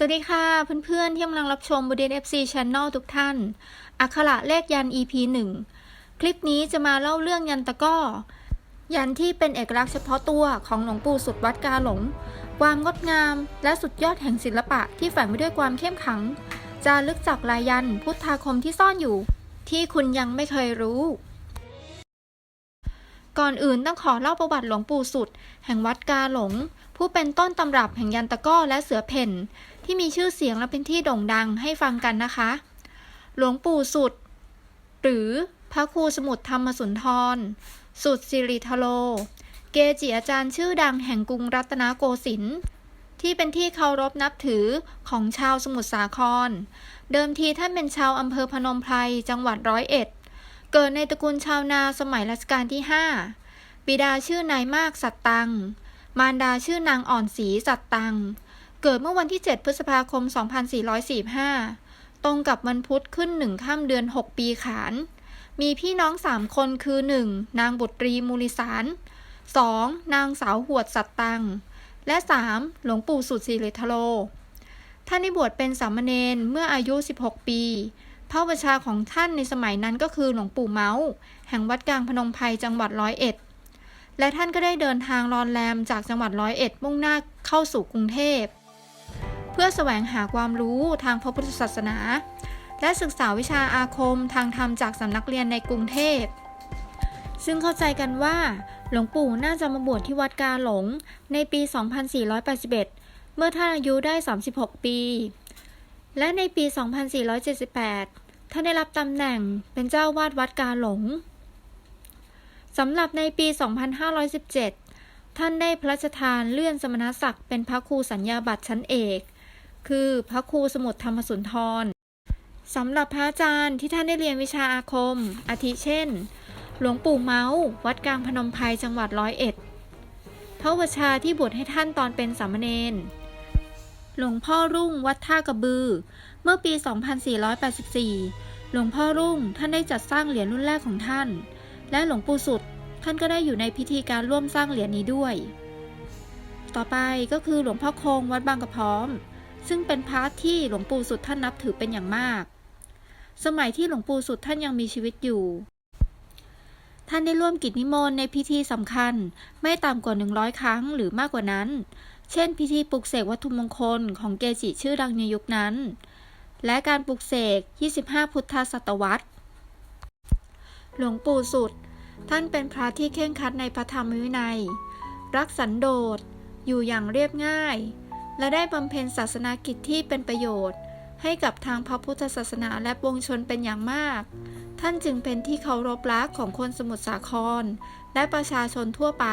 สวัสดีค่ะ เพื่อนๆ ที่กำลังรับชมบูเดีเอฟซีช n นลทุกท่าน อักขระเลขยัน EP 1 คลิปนี้จะมาเล่าเรื่องยันตะก้อ ยันที่เป็นเอกลักษณ์เฉพาะตัวของหลวงปู่สุดวัดกาหลง ความงดงามและสุดยอดแห่งศิลปะที่แฝงไปด้วยความเข้มขังจารึกจากลายยันพุทธาคมที่ซ่อนอยู่ ที่คุณยังไม่เคยรู้ ก่อนอื่นต้องขอเล่าประวัติหลวงปู่สุด แห่งวัดกาหลง ผู้เป็นต้นตำรับแห่งยันตะก้อและเสือเพ่น ที่มีชื่อเสียงและเป็นที่โด่งดังให้ฟังกันนะคะ หลวงปู่สุด หรือพระครูสมุทรธรรมสุนทร สุดสิริทโล เกจิอาจารย์ชื่อดังแห่งกรุงรัตนโกสินทร์ที่เป็นที่เคารพนับถือของชาวสมุทรสาคร เดิมทีท่านเป็นชาวอำเภอพนมไพรจังหวัดร้อยเอ็ด เกิดในตระกูลชาวนาสมัยรัชกาลที่ 5 บิดาชื่อนายมากสัตตัง มารดาชื่อนางอ่อนศรีสัตตัง เกิดเมื่อวันที่ 7 พฤษภาคม 2445 ตรงกับวันพุธขึ้นหนึ่งข้ามเดือน 6 ปีขาน มีพี่น้อง3คนคือ 1. นางบุตรีมูลิสาร 2. นางสาวหวดสัตตัง และ 3. หลวงปู่สุดสิริทโล ท่านได้บวชเป็นสามเณรเมื่ออายุ 16 ปี พระวชาของท่านในสมัยนั้นก็คือหลวงปู่เมาส์แห่งวัดกลางพนมไพรจังหวัดร้อยเอ็ด และท่านก็ได้เดินทางรอนแรมจากจังหวัดร้อยเอ็ดมุ่งหน้าเข้าสู่กรุงเทพ เพื่อแสวงหาความรู้ทางพระพุทธศาสนา และศึกษาวิชาอาคมทางธรรมจากสำนักเรียนในกรุงเทพ ซึ่งเข้าใจกันว่า หลวงปู่น่าจะมาบวชที่วัดกาหลงในปี 2481 เมื่อท่านอายุได้ 36 ปี และในปี 2478 ท่านได้รับตำแหน่งเป็นเจ้าวาดวัดกาหลงสำหรับในปี 2517 ท่านได้พระราชทานเลื่อนสมณศักดิ์เป็นพระครูสัญญาบัตรชั้นเอก คือพระครูสมุทรธรรมสุนทรสำหรับพระอาจารย์ที่ท่านได้เรียนวิชาอาคม อาทิเช่น หลวงปู่เมาส์วัดกลางพนมไพรจังหวัดร้อยเอ็ดพระวชาที่บวชให้ท่านตอนเป็นสามเณร หลวงพ่อรุ่งวัดท่ากระบือ เมื่อปี 2484 หลวงพ่อรุ่งท่านได้จัดสร้างเหรียญรุ่นแรกของท่าน และหลวงปู่สุด ท่านก็ได้อยู่ในพิธีการร่วมสร้างเหรียญนี้ด้วย ต่อไปก็คือหลวงพ่อคงวัดบางกระพร้อม ซึ่งเป็นพระที่หลวงปู่สุดท่านนับถือเป็นอย่างมาก สมัยที่หลวงปู่สุดท่านยังมีชีวิตอยู่ท่านได้ร่วมกิจนิมนต์ในพิธีสำคัญ ไม่ต่ำกว่า 100 ครั้งหรือมากกว่านั้น เช่น พิธีปลุกเสกวัตถุมงคลของเกจิชื่อดังในยุคนั้น และการปลุกเสก 25 พุทธศตวรรษ หลวงปู่สุด ท่านเป็นพระที่เคร่งคัดในพระธรรมวินัย รักสันโดษ อยู่อย่างเรียบง่าย และได้บำเพ็ญศาสนากิจที่เป็นประโยชน์ ให้กับทางพระพุทธศาสนาและปวงชนเป็นอย่างมาก ท่านจึงเป็นที่เคารพรักของคนสมุทรสาคร และประชาชนทั่วไป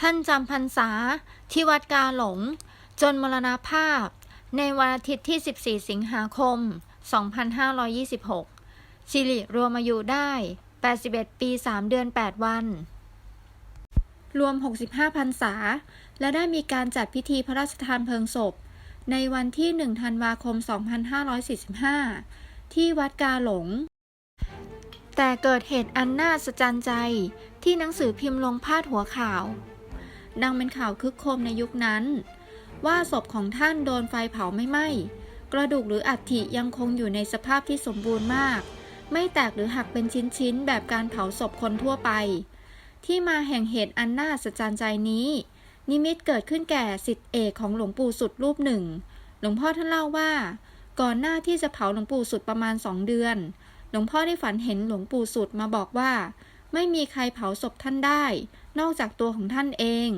ท่านจำพรรษาที่วัดกาหลง จนมรณภาพ ในวันอาทิตย์ที่ 14 สิงหาคม 2526 สิริรวมอายุได้ 81 ปี 3 เดือน 8 วัน รวม 65 พรรษา และได้มีการจัดพิธีพระราชทานเพลิงศพ ในวันที่ 1 ธันวาคม 2545 ที่วัดกาหลงแต่เกิดเหตุอันน่าสะใจใจที่หนังสือพิมพ์ลงพาดหัวข่าว ดังเป็นข่าวคึกโครมในยุคนั้น ว่าศพของท่านโดนไฟเผาไม่ไหม้กระดูกหรืออัฐิยังคงอยู่ในสภาพที่สมบูรณ์มาก ไม่แตกหรือหักเป็นชิ้นๆ แบบการเผาศพคนทั่วไป ที่มาแห่งเหตุอันน่าสะใจใจนี้ นิมิตเกิดขึ้นแก่สิทธิเอกของหลวงปู่สุดรูปหนึ่ง หลวงพ่อท่านเล่าว่า ก่อนหน้าที่จะเผาหลวงปู่สุดประมาณสองเดือน หลวงพ่อได้ฝันเห็นหลวงปู่สุดมาบอกว่า ไม่มีใครเผาศพท่านได้ นอกจากตัวของท่านเอง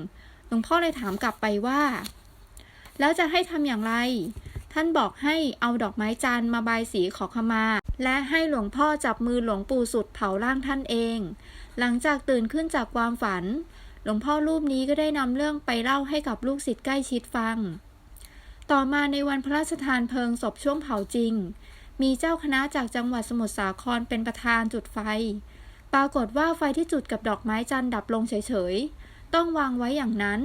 หลวงพ่อเลยถามกลับไปว่า แล้วจะให้ทำอย่างไร ท่านบอกให้เอาดอกไม้จันทร์มาบายสีขอขมา และให้หลวงพ่อจับมือหลวงปู่สุดเผาร่างท่านเอง หลังจากตื่นขึ้นจากความฝัน หลวงพ่อรูปนี้ก็ได้นำเรื่องไปเล่าให้กับลูกศิษย์ใกล้ชิดฟัง ต่อมาในวันพระราชทานเพลิงศพช่วงเผาจริง มีเจ้าคณะจากจังหวัดสมุทรสาครเป็นประธานจุดไฟ ปรากฏว่าไฟที่จุดกับดอกไม้จันทร์ดับลงเฉยๆ ต้องวางไว้อย่างนั้น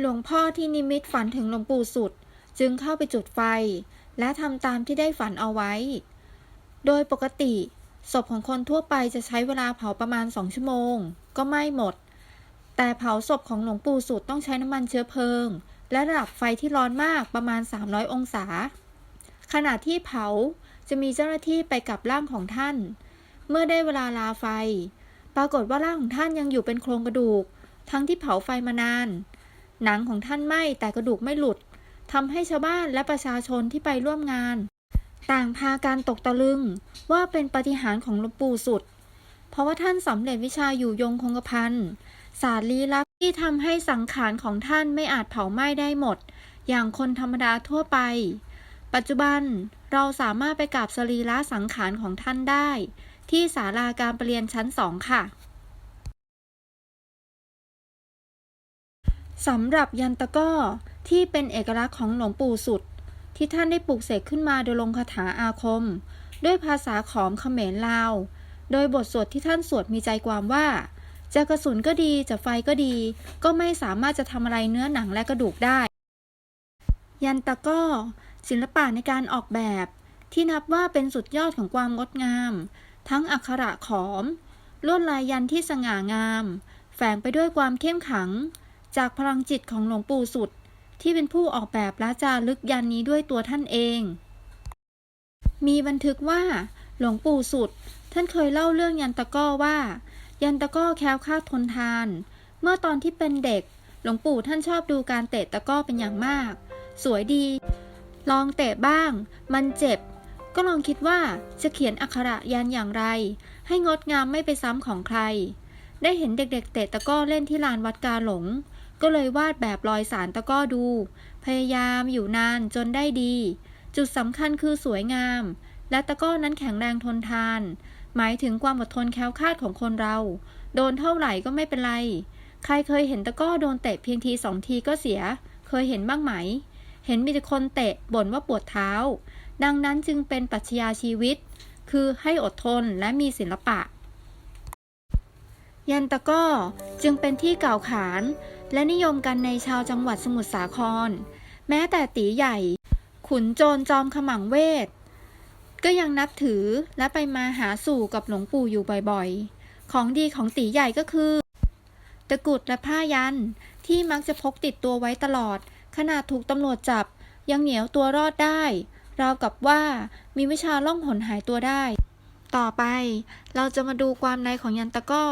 หลวงพ่อที่นิมิตฝันถึงหลวงปู่สุด จึงเข้าไปจุดไฟ และทำตามที่ได้ฝันเอาไว้ โดยปกติ ศพของคนทั่วไปจะใช้เวลาเผาประมาณสองชั่วโมง ก็ไหม้หมด แต่เผาศพของหลวงปู่สุดต้องใช้น้ำมันเชื้อเพลิง และระดับไฟที่ร้อนมากประมาณ 300 องศา ขณะที่เผาจะมีเจ้าหน้าที่ไปกับร่างของท่าน เมื่อได้เวลาลาไฟ ปรากฏว่าร่างของท่านยังอยู่เป็นโครงกระดูก ทั้งที่เผาไฟมานาน หนังของท่านไหม้แต่กระดูกไม่หลุดทำให้ชาวบ้านและประชาชนที่ไปร่วมงาน ต่างพาการตกตะลึงว่าเป็นปาฏิหาริย์ของหลวงปู่สุด เพราะว่าท่านสำเร็จวิชาอยู่ยงคงกระพันศาสตร์ลี้ลับที่ทำให้สังขารของท่านไม่อาจเผาไหม้ได้หมด อย่างคนธรรมดาทั่วไป ปัจจุบันเราสามารถไปกราบสรีระสังขารของท่านได้ ที่ศาลาการประเรียนชั้นสองค่ะสำหรับยันตะก้อที่เป็นเอกลักษณ์ของหลวงปู่สุด ที่ท่านได้ปลูกเสกขึ้นมาโดยลงคาถาอาคม ด้วยภาษาขอมเขมรลาว โดยบทสวดที่ท่านสวดมีใจความว่า จะกระสุนก็ดีจะไฟก็ดี ก็ไม่สามารถจะทำอะไรเนื้อหนังและกระดูกได้ ยันตะก้อ ศิลปะในการออกแบบ ที่นับว่าเป็นสุดยอดของความงดงาม ทั้งอักขระขอม ลวดลายยันที่สง่างาม แฝงไปด้วยความเข้มขัง จากพลังจิตของหลวงปู่สุด ที่เป็นผู้ออกแบบและจารึกยันนี้ด้วยตัวท่านเอง มีบันทึกว่า หลวงปู่สุด ท่านเคยเล่าเรื่องยันตะก้อว่า ยันตะก้อแคล้วคลาดทนทาน เมื่อตอนที่เป็นเด็ก หลวงปู่ท่านชอบดูการเตะตะก้อเป็นอย่างมาก สวยดี ลองเตะบ้าง มันเจ็บ ก็ลองคิดว่าจะเขียนอักขระยันอย่างไร ให้งดงามไม่ไปซ้ำของใคร ได้เห็นเด็กๆ เตะตะก้อเล่นที่ลานวัดกาหลง ก็เลยวาดแบบรอยสารตะก้อดู พยายามอยู่นานจนได้ดี จุดสำคัญคือสวยงาม และตะก้อนั้นแข็งแรงทนทาน หมายถึงความอดทนแคล้วคลาดของคนเรา โดนเท่าไหร่ก็ไม่เป็นไร ใครเคยเห็นตะก้อโดนเตะเพียงทีสองทีก็เสีย เคยเห็นบ้างไหม เห็นมีแต่คนเตะบ่นว่าปวดเท้า ดังนั้นจึงเป็นปรัชญาชีวิต คือให้อดทนและมีศิลปะ ยันตะก้อจึงเป็นที่กล่าวขานและนิยมกันในชาวจังหวัดสมุทรสาคร แม้แต่ตีใหญ่ ขุนโจรจอมขมังเวท ก็ยังนับถือและไปมาหาสู่กับหลวงปู่อยู่บ่อยๆ ของดีของตีใหญ่ก็คือ ตะกุดและผ้ายันที่มักจะพกติดตัวไว้ตลอด ขนาดถูกตำรวจจับยังเหนียวตัวรอดได้ ราวกับว่ามีวิชาล่องหนหายตัวได้ ต่อไปเราจะมาดูความในของยันตะก้อ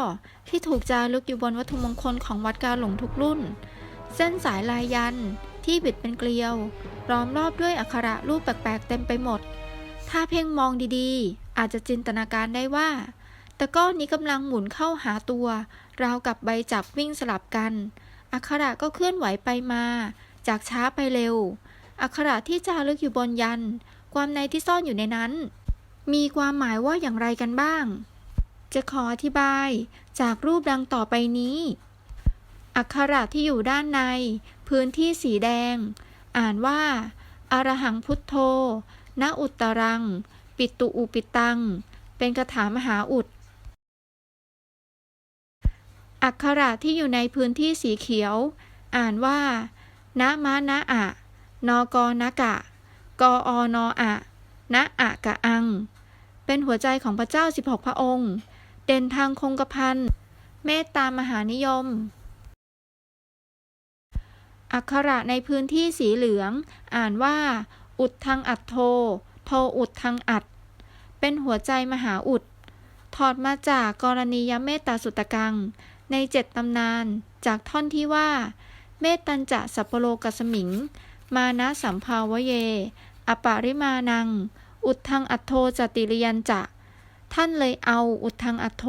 ที่ถูกจารึกอยู่บนวัตถุมงคลของวัดกาหลงทุกรุ่น เส้นสายลายยันที่บิดเป็นเกลียว ล้อมรอบด้วยอักขระรูปแปลกๆเต็มไปหมด ถ้าเพ่งมองดีๆ อาจจะจินตนาการได้ว่าตะก้อนี้กำลังหมุนเข้าหาตัว ราวกับใบจับวิ่งสลับกัน อักขระก็เคลื่อนไหวไปมา จากช้าไปเร็ว อักขระที่จารึกอยู่บนยัน ความในที่ซ่อนอยู่ในนั้น มีความหมายว่าอย่างไรกันบ้าง จะขออธิบายจากรูปดังต่อไปนี้ อักขระที่อยู่ด้านใน พื้นที่สีแดง อ่านว่าอรหังพุทโธณอุตตรัง ปิตุอุปิตัง เป็นคาถามหาอุด อักขระที่อยู่ในพื้นที่สีเขียว อ่านว่า นะมะนะอะ นกนะกะ กออนอะนะอะกะอัง เป็นหัวใจของพระเจ้า 16 พระองค์ เด่นทางคงกระพันเมตตามหานิยม อักขระในพื้นที่สีเหลือง อ่านว่า อุดทางอัดโท โทอุดทางอัด เป็นหัวใจมหาอุด ถอดมาจากกรณียเมตตาสุตกัง ในเจ็ดตำนาน จากท่อนที่ว่า เมตตัญจะสัพโลกัสมิง มานะสัมภาวเย อปาริมานัง อุดทางอัตโทจติริยันจะ ท่านเลยเอาอุดทางอัตโท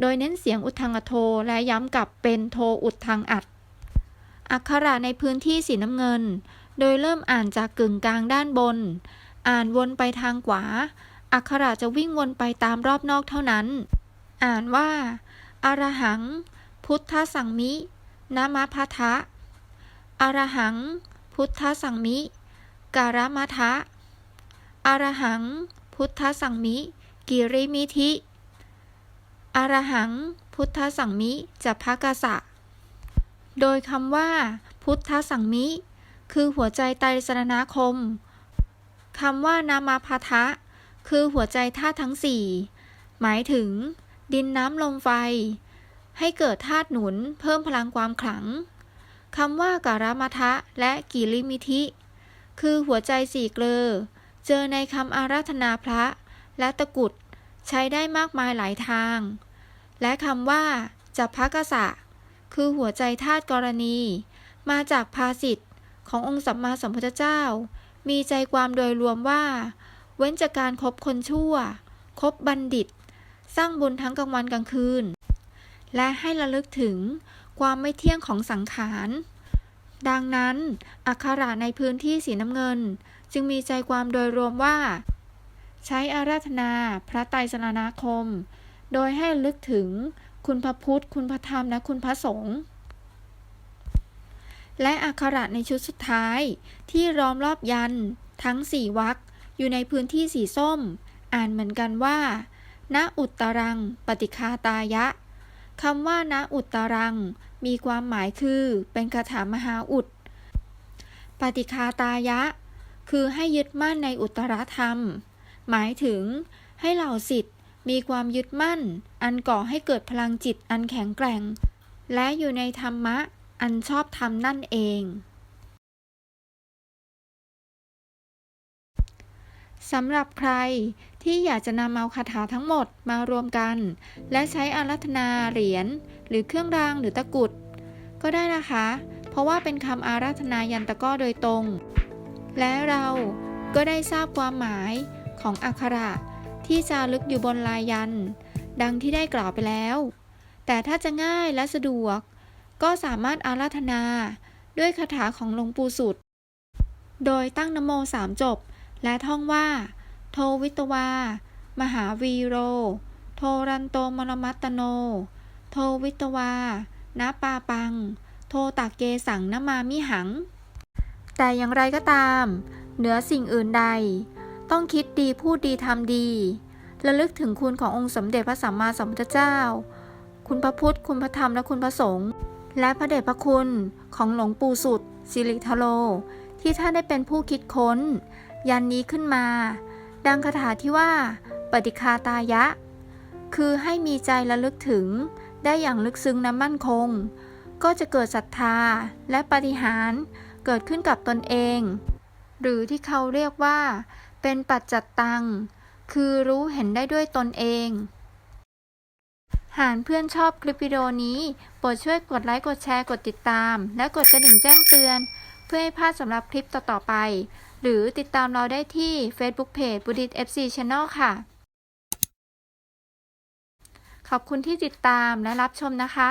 โดยเน้นเสียงอุดทางอัตโทและย้ำกับเป็นโทอุดทางอัดอักขระในพื้นที่สีน้ำเงิน โดยเริ่มอ่านจากกึ่งกลางด้านบน อ่านวนไปทางขวา อักขระจะวิ่งวนไปตามรอบนอกเท่านั้น อ่านว่าอรหัง พุทธสังมินะมะพะทะอรหัง พุทธสังมิ การมะทะอรหัง พุทธสังมิ กิริมิธิอรหัง พุทธสังมิจะพกสะ โดยคำว่า พุทธสังมิ คือหัวใจไตรสรณคมคำว่านามาพาทะ คือหัวใจธาตุทั้งสี่หมายถึง ดินน้ำลมไฟ ให้เกิดธาตุหนุนเพิ่มพลังความขลัง คำว่าการามทะและกิริมิธิ คือหัวใจสี่เกลอ เจอในคำอาราธนาพระ และตะกุดใช้ได้มากมายหลายทาง และคำว่าจัพพกษะ คือหัวใจธาตุกรณี มาจากภาษิตขององค์สัมมาสัมพุทธเจ้า มีใจความโดยรวมว่า เว้นจากการคบคนชั่ว คบบัณฑิต สร้างบุญทั้งกลางวันกลางคืน และให้ระลึกถึง ความไม่เที่ยงของสังขาร ดังนั้น อักขระในพื้นที่สีน้ำเงิน จึงมีใจความโดยรวมว่า ใช้อาราธนาพระไตรสรณคม โดยให้ลึกถึงคุณพระพุทธ คุณพระธรรม และคุณพระสงฆ์และอักขระในชุดสุดท้ายที่ล้อมรอบยัน ทั้งสี่วรรคอยู่ในพื้นที่สีส้ม อ่านเหมือนกันว่า ณ อุตตรัง ปฏิคาตายะ คำว่าณอุตรัง มีความหมายคือ เป็นคาถามหาอุด ปฏิคาตายะ คือให้ยึดมั่นในอุตรธรรม หมายถึง ให้เหล่าสิทธิ์มีความยึดมั่น อันก่อให้เกิดพลังจิตอันแข็งแกร่ง และอยู่ในธรรมะ อันชอบธรรมนั่นเอง สำหรับใครที่อยากจะนำเอาคาถาทั้งหมดมารวมกัน และใช้อารัธนาเหรียญหรือเครื่องรางหรือตะกุด ก็ได้นะคะ เพราะว่าเป็นคำอาราธนายันตะก้อโดยตรง และเราก็ได้ทราบความหมายของอักขระที่จารึกอยู่บนลายยัน ดังที่ได้กล่าวไปแล้ว แต่ถ้าจะง่ายและสะดวก ก็สามารถอาราธนาด้วยคาถาของหลวงปู่สุด โดยตั้งนโมสามจบ และท่องว่า โทวิตวา มหาวีโร โทรันโตมรมัตตโน โทวิตวานาปาปัง โทตากเกสังนมามิหัง แต่อย่างไรก็ตาม เหนือสิ่งอื่นใด ต้องคิดดีพูดดีทำดีระลึกถึงคุณขององค์สมเด็จพระสัมมาสัมพุทธเจ้า คุณพระพุทธ คุณพระธรรม และคุณพระสงฆ์ และพระเดชพระคุณของหลวงปู่สุดสิริทโล ที่ท่านได้เป็นผู้คิดค้น ยันนี้ขึ้นมา ดังคาถาที่ว่า ปฏิคาตายะ คือให้มีใจระลึกถึง ได้อย่างลึกซึ้งและมั่นคง ก็จะเกิดศรัทธาและปฏิหารเกิดขึ้นกับตนเอง หรือที่เขาเรียกว่า เป็นปัจจัตตัง คือรู้เห็นได้ด้วยตนเอง หากเพื่อนชอบคลิปวิดีโอนี้ โปรดช่วยกดไลค์ กดแชร์ กดติดตาม และกดกระดิ่งแจ้งเตือน เพื่อให้พลาดสำหรับคลิปต่อๆไป หรือติดตามเราได้ที่ Facebook Page บุดิต FC Channel ค่ะ ขอบคุณที่ติดตามและรับชมนะคะ